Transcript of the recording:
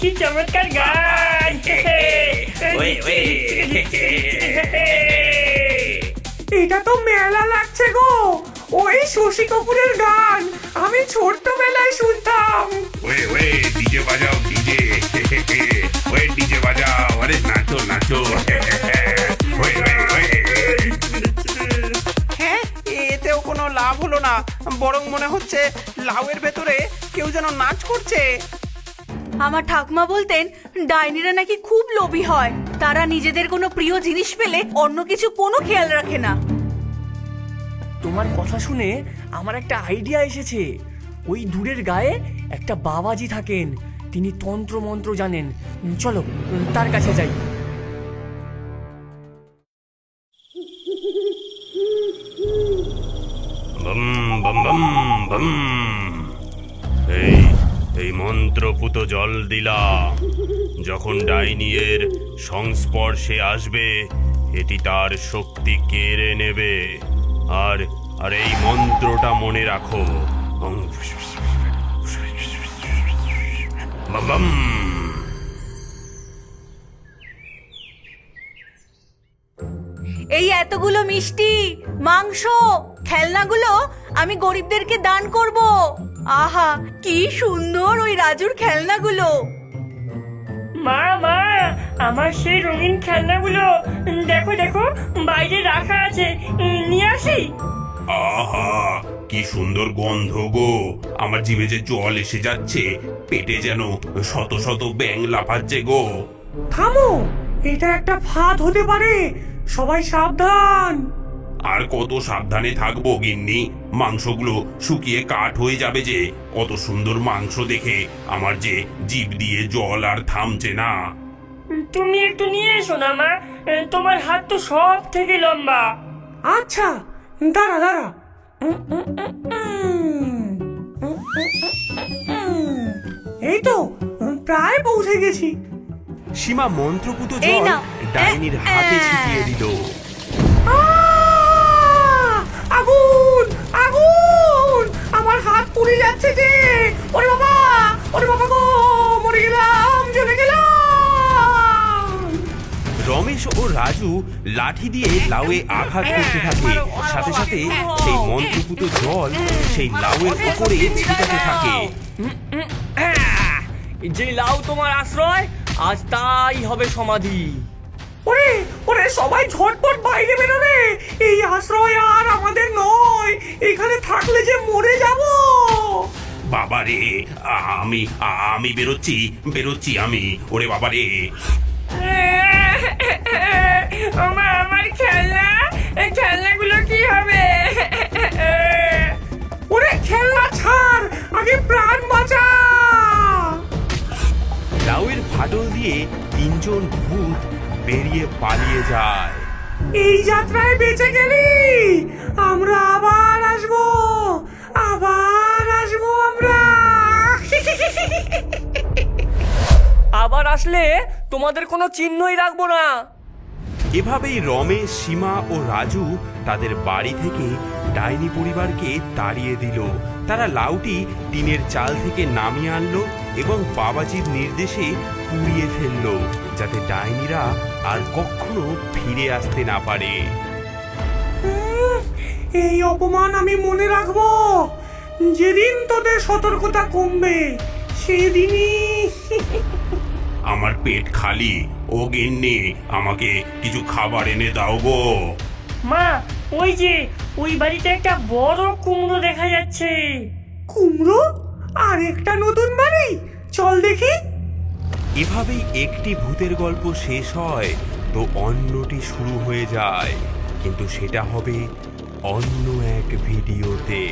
কি চমৎকার গান। ওয়ে। এটা তো মেলা লাগছে গো। ওই শশী কাপুরের গান আমি ছোট্ট বেলায় শুনতাম। ওয়ে ওয়ে ডিজে বাজাও। লাভ হলো না বরং মনে হচ্ছে লাউয়ের ভেতরে কেউ যেন নাচ করছে। আমার ঠাকুমা বলতেন ডাইনিরা নাকি খুব লোভী হয়। তারা নিজেদের কোনো প্রিয় জিনিস পেলে অন্য কিছু কোনো খেয়াল রাখে না। তোমার কথা শুনে আমার একটা আইডিয়া এসেছে। ওই দূরের গায়ে একটা বাবাজি থাকেন। তিনি তন্ত্র মন্ত্র জানেন। চলো তার কাছে যাই। বম এই এই মন্ত্রপুত জল দিলা। যখন ডাইনিয়ের সংস্পর্শে আসবে, এটি তার শক্তি কেড়ে নেবে। আর আর এই মন্ত্রটা মনে রাখো। এই এতগুলো মিষ্টি, মাংস খেলনাগুলো আমি গরিবদেরকে দান করব। আহা কি সুন্দর ওই রাজুর খেলনাগুলো। মা মা আমার সেই রঙিন খেলনাগুলো দেখো দেখো বাইরে রাখা আছে নিয়ে আসি। আহা কি সুন্দর গন্ধ গো। আমার জিভে যে জল এসে যাচ্ছে পেটে যেন শত শত ব্যাং লাফাচ্ছে গো। থামো এটা একটা ফাঁদ হতে পারে। সবাই সাবধান। আর কত সাবধানে থাকব গিন্নি? মাংসগুলো শুকিয়ে কাঠ হয়ে যাবে যে। অত সুন্দর মাংস দেখে আমার যে জিভ দিয়ে জল আর থামছে না। তুমি একটু নিয়ে এসো না মা। তোমার হাত তো সব থেকে লম্বা। আচ্ছা দাঁড়া দাঁড়া। এই তো প্রায় পৌঁছে গেছি। সীমা মন্ত্রপুত জল ডাইনির হাতে ছিটিয়ে দিল আহ! আগুন আগুন আমার হাত যে ওরে বাবা ওরে বাবা গো মরে গেলাম চলে গেলাম। রমেশ ও রাজু লাঠি দিয়ে লাউয়ে আঘাত করতে থাকে। সাথে সাথে সেই মন্ত্রপুত জল সেই লাউয়ের উপরে ছিটাতে থাকে। যে লাউ তোমার আশ্রয় আজ তাই হবে সমাধি। ওরে ওরে সবাই ঝটপট বাইরে বেরো রে এই আশ্রয় আর আমাদের নয়। আমি আমি বেরোচ্ছি বেরোচ্ছি আমি। ওরে বাবা রে আমার আমার খেলনা এই খেলনাগুলো কি হবে? ওরে খেলনা ছাড় আগে প্রাণ বাঁচা। লাউয়ের ফাটল দিয়ে তিনজন ভূত বেরিয়ে পালিয়ে যায়। এই যাত্রায় বেঁচে গেলি? আমরা আবার আসব আবার আসব। আসলে তোমাদের কোনো চিহ্নই রাখব না। এভাবেই রমেশ সীমা ও রাজু তাদের বাড়ি থেকে ডাইনি পরিবারকে তাড়িয়ে দিল। তারা লাউটি টিনের চাল থেকে নামিয়ে আনলো এবং বাবাজির নির্দেশে পুড়িয়ে ফেলল যাতে ডাইনিরা আর কখনো ফিরে আসতে না পারে। এই অপমান আমি মনে রাখব। যেদিন তোদের সতর্কতা কমবে সেদিনই। পেট খালি। ও গিন্নি আমাকে কিছু খাবার এনে দাও গো। মা ওই যে ওই বাড়িতে একটা বড় কুমড়ো দেখা যাচ্ছে। কুমড়ো? আর একটা নতুন বাড়ি? চল দেখি। এভাবেই একটি ভূতের গল্প শেষ হয় তো অন্যটি শুরু হয়ে যায়। কিন্তু সেটা হবে অন্য এক ভিডিওতে।